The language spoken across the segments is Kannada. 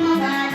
bye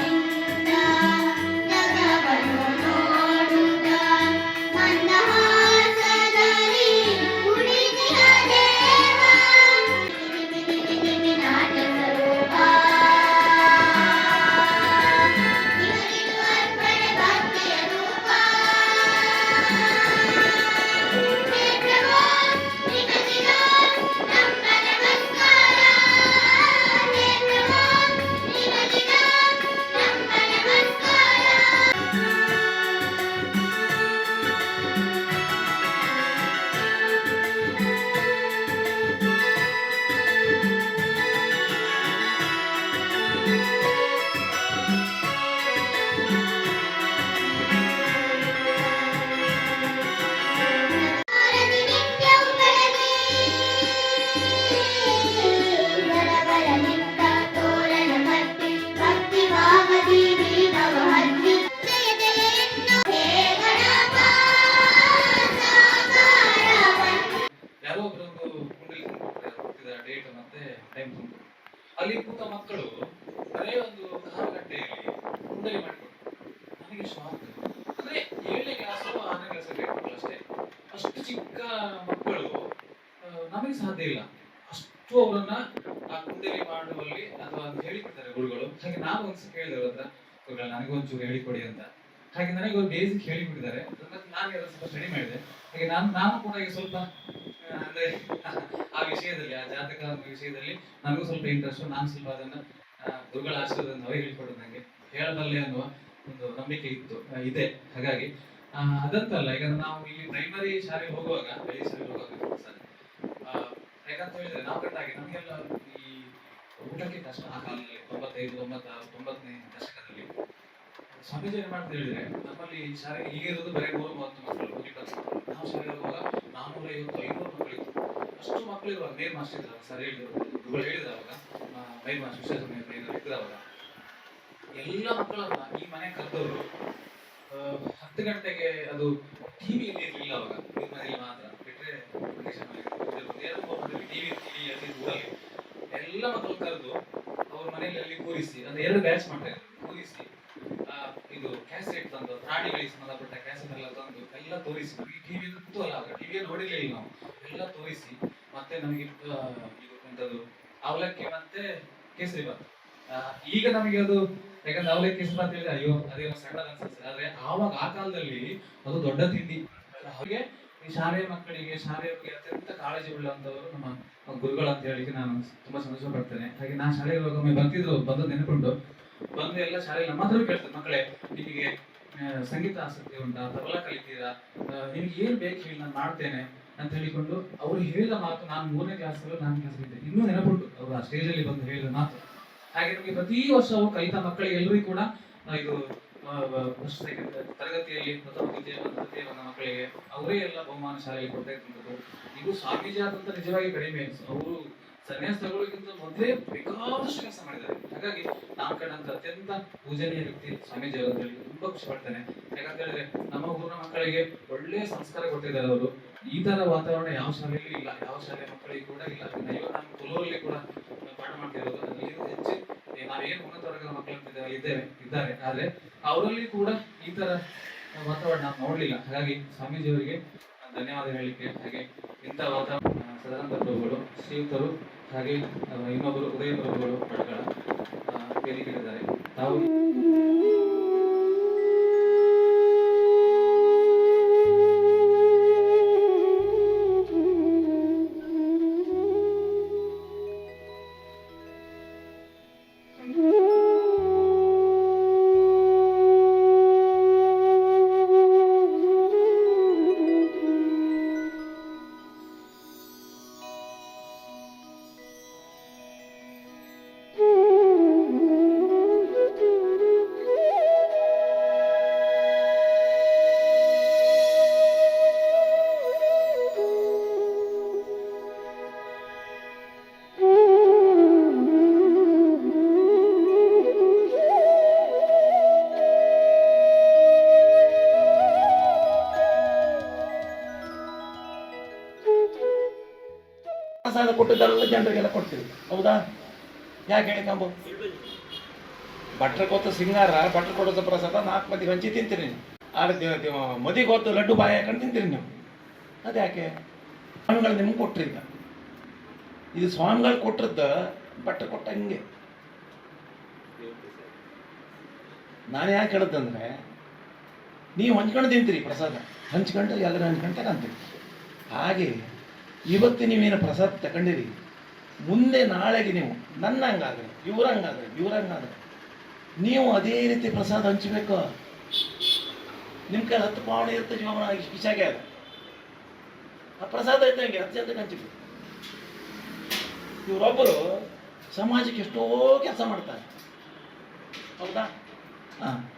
ಮಕ್ಕಳು ನಮಗೆ ಸಾಧ್ಯ ಇಲ್ಲ. ಅಷ್ಟು ಅವರನ್ನ ಆ ಕುಂಡಲಿ ಮಾಡುವಲ್ಲಿ ಅಥವಾ ಅದು ಹೇಳಿಕೊಡ್ತಾರೆ ಗುರುಗಳು. ಹಾಗೆ ನಾನು ಒಂದ್ಸಲ ಕೇಳಿದೆ ಅವ್ರ ಹತ್ರ, ಗುರುಗಳು ನನಗೊಂಚೂರು ಹೇಳಿಕೊಡಿ ಅಂತ. ಹಾಗೆ ನನಗೆ ಒಂದು ಬೇಸಿಕ್ ಹೇಳಿಕೊಟ್ಟಿದ್ದಾರೆ. ಮತ್ತೆ ನಾನು ಅದನ್ನ ಸ್ವಲ್ಪ ಸ್ಟಡಿ ಮಾಡಿದೆ. ಹಾಗೆ ನಾನು ನಾನು ಕೂಡ ಈಗ ಸ್ವಲ್ಪ ಅಂದ್ರೆ ಆ ವಿಷಯದಲ್ಲಿ, ಆ ಜಾತಕ ವಿಷಯದಲ್ಲಿ ನನಗೂ ಸ್ವಲ್ಪ ಇಂಟ್ರೆಸ್ಟ್ ನಾನು ಸ್ವಲ್ಪ ಅದನ್ನ ಗುರುಗಳ ಆಶೀರ್ವಾದ ಅವರೇ ಹೇಳ್ಕೊಡೋದು ನನಗೆ ಹೇಳಬಲ್ಲೆ ಅನ್ನುವ ಒಂದು ನಂಬಿಕೆ ಇತ್ತು ಇದೆ. ಹಾಗಾಗಿ ಅದಂತಲ್ಲ, ಈಗ ನಾವು ಇಲ್ಲಿ ಪ್ರೈಮರಿ ಶಾಲೆಗೆ ಹೋಗುವಾಗ ಬೆಳಿ ಶಾಲೆಗೆ ಹೋಗುವಾಗ ಸರ್. ಯಾಕಂತ ಹೇಳಿದ್ರೆ ನಾವು ಕಟ್ಟಾಗಿ ನಮಗೆಲ್ಲ ಈ ಊಟಕ್ಕೆ ಕಷ್ಟ ಆ ಕಾಲದಲ್ಲಿ, ತೊಂಬತ್ತೈದು ಒಂಬತ್ತಾರು ತೊಂಬತ್ತನೇ ದಶಕದಲ್ಲಿ. ಸ್ವಾಮೀಜಿ ಏನ್ ಮಾಡ್ತಾ ಹೇಳಿದ್ರೆ, ನಮ್ಮಲ್ಲಿ ಶಾಲೆ ಈಗ ಇರೋದು ಬರೀ ನೂರ ಮೂವತ್ತು ಮಕ್ಕಳು ನಾವು ಶಾಲೆಗೆ ಹೋಗುವಾಗ ನಾನ್ನೂರ ಐವತ್ತು ಐನೂರು ಮಕ್ಕಳು ಇತ್ತು. ಅಷ್ಟು ಮಕ್ಕಳು ಇರುವಾಗ ಮೇಲ್ ಮಾಸ್ಟರ್ ಇದ್ರು ಸರ್ ಹೇಳಿದ್ರು. ಗುರುಗಳು ಹೇಳಿದ್ರು ಅವಾಗ ಮೇಲ್ ಮಾಸ್ಟರ್ ವಿಶ್ವೇಶ್ವರ ಇದ್ರು ಅವಾಗ. ಎಲ್ಲ ಮಕ್ಕಳನ್ನ ಈ ಮನೆ ಕರೆದವರು ಹತ್ತು ಗಂಟೆಗೆ ಅದು ಟಿವಿ ಇರಲಿಲ್ಲ ಅವಾಗ. ಮನೆಯಲ್ಲಿ ಮಾತ್ರ. ಮಕ್ಕಳಲ್ಲಿ ಟಿವಿ ಟಿವಿ ಅಲ್ಲಿ ಊರಲ್ಲಿ. ಎಲ್ಲ ಮಕ್ಕಳು ಕರೆದು ಅವ್ರ ಮನೆಯಲ್ಲಿ ಅಲ್ಲಿ ಕೂರಿಸಿ, ಅಂದ್ರೆ ಎರಡು ಬ್ಯಾಚ್ ಮಾಡ್ತಾರೆ. ಕೂರಿಸಿ ಇದು ಕ್ಯಾಸೆಟ್ ತಂದು ಪ್ರಾಣಿಗಳಿಗೆ ಸಂಬಂಧಪಟ್ಟ ಕ್ಯಾಸೆಟ್ ಎಲ್ಲ ತಂದು, ಎಲ್ಲ ತೋರಿಸಿ. ನಮಗೆ ಟಿವಿ ಕುತೂಹಲ ಆಗ ಟಿವಿಯ ನೋಡಿರ್ಲಿಲ್ಲ ನಾವು. ಎಲ್ಲ ತೋರಿಸಿ. ಮತ್ತೆ ನಮಗೆ ಇದು ಎಂತದು, ಅವಲಕ್ಕಿ ಮತ್ತೆ ಕೇಸರಿ ಬಾತ್ ಈಗ ನಮಗೆ ಅದು ಯಾಕಂದ್ರೆ ಅವ್ರಿಗೆ ಕಿಸ್ ಬಾತ್ ಹೇಳಿದ್ರೆ ಅಯ್ಯೋ ಅದೇನೋ ಸಣ್ಣದ ಅನ್ಸುತ್ತೆ. ಆದ್ರೆ ಆವಾಗ ಆ ಕಾಲದಲ್ಲಿ ಅದು ದೊಡ್ಡ ತಿಂಡಿ. ಹಾಗೆ ಈ ಶಾಲೆಯ ಮಕ್ಕಳಿಗೆ ಶಾಲೆಯ ಬಗ್ಗೆ ಅತ್ಯಂತ ಕಾಳಜಿ ಉಳ್ಳಂತವರು ನಮ್ಮ ಗುರುಗಳು ಅಂತ ಹೇಳಿ ನಾನು ತುಂಬಾ ಸಂತೋಷ ಪಡ್ತೇನೆ. ಹಾಗೆ ನಾ ಶಾಲೆಗೆ ಒಮ್ಮೆ ಬರ್ತಿದ್ರು ಬಂದು ನೆನಪುಂಟು. ಬಂದು ಎಲ್ಲ ಶಾಲೆಯಲ್ಲಿ ನಮ್ಮ ಹತ್ರ ಕೇಳ್ತಾರೆ, ಮಕ್ಕಳೇ ನಿಮಗೆ ಸಂಗೀತ ಆಸಕ್ತಿ ಉಂಟಾ, ತಬಲ ಕಲಿತೀರಾ? ನಿಮ್ಗೆ ಏನ್ ಬೇಕು ಹೇಳಿ ನಾನು ಮಾಡ್ತೇನೆ ಅಂತ ಹೇಳಿಕೊಂಡು ಅವ್ರು ಹೇಳಿದ ಮಾತು ನಾನು ಮೂರನೇ ಕ್ಲಾಸ್ ನಾನು ಕ್ಲಾಸ್ ಇದ್ದೆ. ಇನ್ನೂ ನೆನಪುಂಟು. ಅವರು ಆ ಸ್ಟೇಜಲ್ಲಿ ಬಂದು ಹೇಳಿದ ಮಾತು. ಹಾಗೆ ನಮಗೆ ಪ್ರತಿ ವರ್ಷವೂ ಕಲಿತ ಮಕ್ಕಳಿಗೆ ಎಲ್ಲರಿಗೂ ಕೂಡ ಇದು ತರಗತಿಯಲ್ಲಿ ಪ್ರಥಮ ಬಂದ ಮಕ್ಕಳಿಗೆ ಅವರೇ ಎಲ್ಲ ಬಹುಮಾನ ಶಾಲೆಯಲ್ಲಿ ಕೊಡ್ತಾ ಇದು ಸ್ವಾಮೀಜಿ ನಿಜವಾಗಿ ಕಡಿಮೆ ಅವರು ಸನ್ಯಾಸ ತಗೊಳ್ಳೋಕ್ಕಿಂತ ಮೊದಲೇ ಬೇಕಾದಷ್ಟು ಕೆಲಸ ಮಾಡಿದ್ದಾರೆ. ಹಾಗಾಗಿ ನಾವು ಕಂಡಂತ ಅತ್ಯಂತ ಪೂಜನೀಯ ವ್ಯಕ್ತಿ ಸ್ವಾಮೀಜಿ ಅವರು ಹೇಳಿ ತುಂಬಾ ಖುಷಿ ಪಡ್ತೇನೆ. ಯಾಕಂತ ಹೇಳಿದ್ರೆ ನಮ್ಮ ಊರಿನ ಮಕ್ಕಳಿಗೆ ಒಳ್ಳೆ ಸಂಸ್ಕಾರ ಕೊಟ್ಟಿದ್ದಾರೆ ಅವರು. ಈ ತರ ವಾತಾವರಣ ಯಾವ ಶಾಲೆಯಲ್ಲಿ ಇಲ್ಲ, ಯಾವ ಶಾಲೆ ಮಕ್ಕಳಿಗೆ ಕೂಡ ಇಲ್ಲ. ನಮ್ಮ ಕುಲೂರಲ್ಲಿ ಕೂಡ ಮಾಡ್ತಿರೋದು ಅಲ್ಲಿ ಹೆಚ್ಚು ನಾವೇನು ಉನ್ನತ ವರ್ಗದ ಮಕ್ಕಳು ಇದ್ದೇವೆ- ಇದ್ದಾರೆ. ಆದ್ರೆ ಅವರಲ್ಲಿ ಕೂಡ ಈ ತರ ವಾತಾವರಣ ನೋಡ್ಲಿಲ್ಲ. ಹಾಗಾಗಿ ಸ್ವಾಮೀಜಿಯವರಿಗೆ ಧನ್ಯವಾದ ಹೇಳಿಕೆ ಹಾಗೆ ಇಂಥ ವಾತಾವರಣ, ಸದಾನಂದ ಪ್ರಭುಗಳು, ಶ್ರೀಯುತರು ಹಾಗೆ ಇನ್ನೊಬ್ಬರು ಉದಯ ಪ್ರಭುಗಳು ಪಟಗಳ ವೇದಿಕೆಯಿದ್ದಾರೆ ತಾವು ಪ್ರಸಾದ ಕೊಟ್ಟಿದ್ದಲ್ಲ, ಜನರಿಗೆಲ್ಲ ಕೊಡ್ತೀವಿ. ಹೌದಾ? ಯಾಕೆ ಹೇಳಿ ನಂಬು ಭಟ್ರ ಕೊತ್ತು ಸಿಂಗಾರ ಭಟ್ರ ಕೊಡೋದು ಪ್ರಸಾದ, ನಾಲ್ಕು ಮಂದಿ ಹಂಚಿ ತಿಂತೀರಿ ನೀವು. ಆದ್ರೆ ಮದಿಗೆ ಕೊತ್ತು ಲಡ್ಡು ಬಾಯಿ ಹಾಕೊಂಡು ತಿಂತೀರಿ ನೀವು. ಅದ್ಯಾಕೆ? ಸ್ವಾಮಿಗಳು ನಿಮ್ಗೆ ಕೊಟ್ರಿ ಇದು ಸ್ವಾಮಿಗಳು ಕೊಟ್ಟಿದ್ದ ಭಟ್ರ ಕೊಟ್ಟ ಹಿಂಗೆ. ನಾನು ಯಾಕೆ ಹೇಳದಂದ್ರೆ, ನೀವು ಹಂಚ್ಕೊಂಡು ತಿಂತೀರಿ ಪ್ರಸಾದ. ಹಂಚ್ಕೊಂಡು ಎಲ್ಲರೂ ಹಂಚ್ಕೊಂಡು ತಗೊಂತೀರಿ ಹಾಗೆ ಇವತ್ತು ನೀವೇನು ಪ್ರಸಾದ ತಗೊಂಡಿರಿ? ಮುಂದೆ ನಾಳೆಗೆ ನೀವು ನನ್ನ ಹಂಗಾದ್ರೆ ಇವ್ರ ಹಂಗಾದ್ರೆ ಇವ್ರ ಹಂಗಾದ್ರೆ ನೀವು ಅದೇ ರೀತಿ ಪ್ರಸಾದ ಹಂಚಬೇಕು? ನಿಮ್ಮ ಕೈ ಹತ್ತು ಪಾವಣೆ ಇರುತ್ತೆ ಜೀವನ ಕಿಶಾಗೆ ಅದು ಆ ಪ್ರಸಾದ ಇದ್ದಂಗೆ ಹತ್ತು ಜನಕ್ಕೆ ಹಂಚಬೇಕು. ಇವರೊಬ್ಬರು ಸಮಾಜಕ್ಕೆ ಎಷ್ಟೋ ಕೆಲಸ ಮಾಡ್ತಾರೆ. ಹೌದಾ? ಹಾಂ.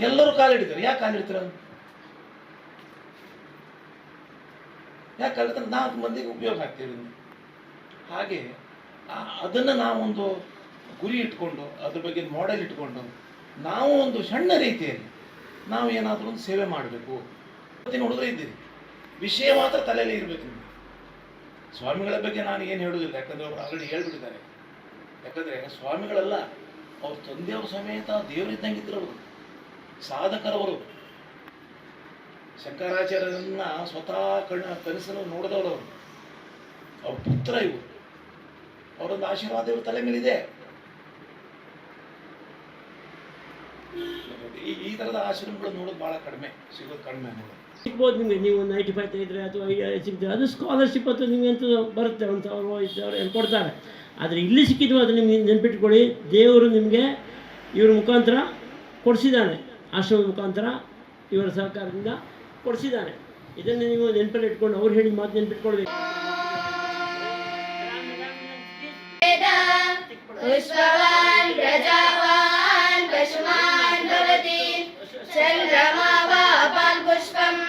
ಎಲ್ಲರೂ ಕಾಲಿಡ್ತಾರೆ. ಯಾಕೆ ಕಾಲಿಡ್ತಾರೆ? ಯಾಕೆ ಕಾಲಿಡ್ತಾರೆ ನಾಲ್ಕು ಮಂದಿಗೆ ಉಪಯೋಗ ಆಗ್ತೀವಿ ಹಾಗೆ ಅದನ್ನು ನಾವೊಂದು ಗುರಿ ಇಟ್ಕೊಂಡು, ಅದ್ರ ಬಗ್ಗೆ ಮಾಡೆಲ್ ಇಟ್ಕೊಂಡು, ನಾವು ಒಂದು ಸಣ್ಣ ರೀತಿಯಲ್ಲಿ ನಾವು ಏನಾದರೂ ಒಂದು ಸೇವೆ ಮಾಡಬೇಕು. ಇವತ್ತಿನ ನೋಡಿದ್ರೆ ಇದ್ದೀರಿ. ವಿಷಯ ಮಾತ್ರ ತಲೆಯಲ್ಲಿ ಇರಬೇಕು ಸ್ವಾಮಿಗಳ ಬಗ್ಗೆ ನಾನು ಏನು ಹೇಳೋದಿಲ್ಲ, ಯಾಕಂದ್ರೆ ಅವರು ಆಲ್ರೆಡಿ ಹೇಳ್ಬಿಟ್ಟಿದ್ದಾರೆ. ಯಾಕಂದ್ರೆ ಸ್ವಾಮಿಗಳಲ್ಲ, ಅವ್ರ ತಂದೆಯವ್ರ ಸಮೇತ ದೇವರಿದ್ದಂಗಿದ್ರು ಅವರು ಸಾಧಕರವರು. ಶಂಕರಾಚಾರ್ಯರನ್ನ ಸ್ವತಃ ಕಣ್ಣ ಕನಸನ್ನು ನೋಡಿದವರು ಅವರು ಅವ್ರ ಪುತ್ರ ಇವರು. ಅವರೊಂದು ಆಶೀರ್ವಾದ ಇವ್ರ ತಲೆ ಮೇಲಿದೆ. ಈ ತರದ ಥರದ ಆಶ್ರಮಗಳು ನೋಡೋದು ಭಾಳ ಕಡಿಮೆ, ಸಿಗೋದು ಕಡಿಮೆ ನೋಡೋದು. ಸಿಗ್ಬೋದು ನಿಮಗೆ, ನೀವು ನೈಂಟಿ ಫೈವ್ ತೆಗೆದ್ರೆ ಅಥವಾ ಸಿಗ್ತದೆ. ಅದು ಸ್ಕಾಲರ್ಶಿಪ್ ಅಥವಾ ನಿಮಗೆ ಅಂತ ಬರುತ್ತೆ ಅಂತ ಅವರು ಇದ್ದವ್ರು ಕೊಡ್ತಾರೆ. ಆದರೆ ಇಲ್ಲಿ ಸಿಕ್ಕಿದ್ವು ಅದು ನಿಮಗೆ ನೆನ್ಪಿಟ್ಕೊಳ್ಳಿ, ದೇವರು ನಿಮಗೆ ಇವ್ರ ಮುಖಾಂತರ ಕೊಡಿಸಿದ್ದಾನೆ. ಆಶ್ರಮದ ಮುಖಾಂತರ ಇವರ ಸಹಕಾರದಿಂದ. ಕೊಡಿಸಿದ್ದಾನೆ ಇದನ್ನು ನೀವು ನೆನಪಲ್ಲಿ ಇಟ್ಕೊಂಡು ಅವ್ರು ಹೇಳಿದ ಮಾತು ನೆನ್ಪಿಟ್ಕೊಳ್ಬೇಕು पुष्पवान् प्रजावान् पशुमान् भवति चन्द्रमा वापान् पुष्पम्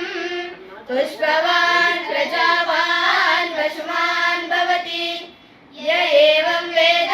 पुष्पवान् प्रजावान् पशुमान् भवति य एवं वेद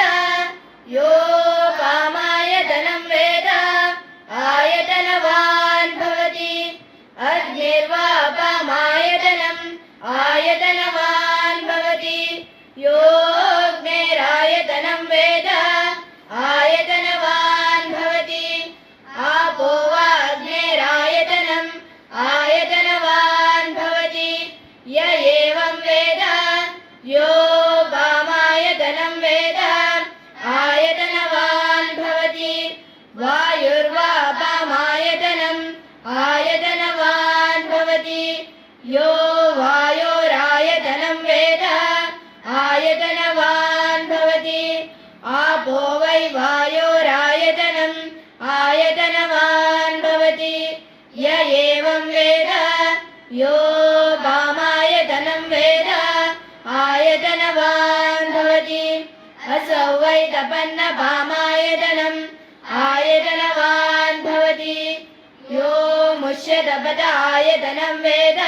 आपो वै वायोरायतनम्। आयतनवान् भवति। य एवं वेद। यो वामायतनं वेद। आयतनवान् भवति। असौ वै तपन्नपामायतनम् आयतनवान् भवति। यो मुष्यतपदायतनं वेद।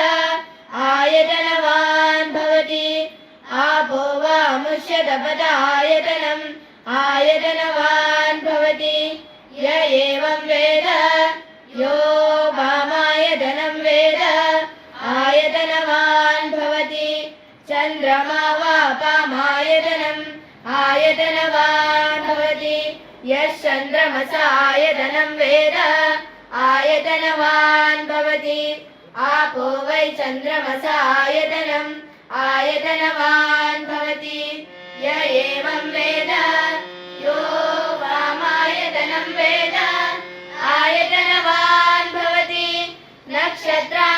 आयतनवान् भवति। आपो वा मुष्यतपदायतनम् आयतनवान् भवति। य एवं वेद। यो वामायतनं वेद। आयतनवान् भवति। चन्द्रमा वापामायतनम् आयतनवान् भवति। यः चन्द्रमसायतनं वेद। आयतनवान् भवति। आपो वै चन्द्रमसायतनम् आयतनवान् भवति। य एवं वेद यो वामायतनं वेद आयतनवान् भवति नक्षत्रा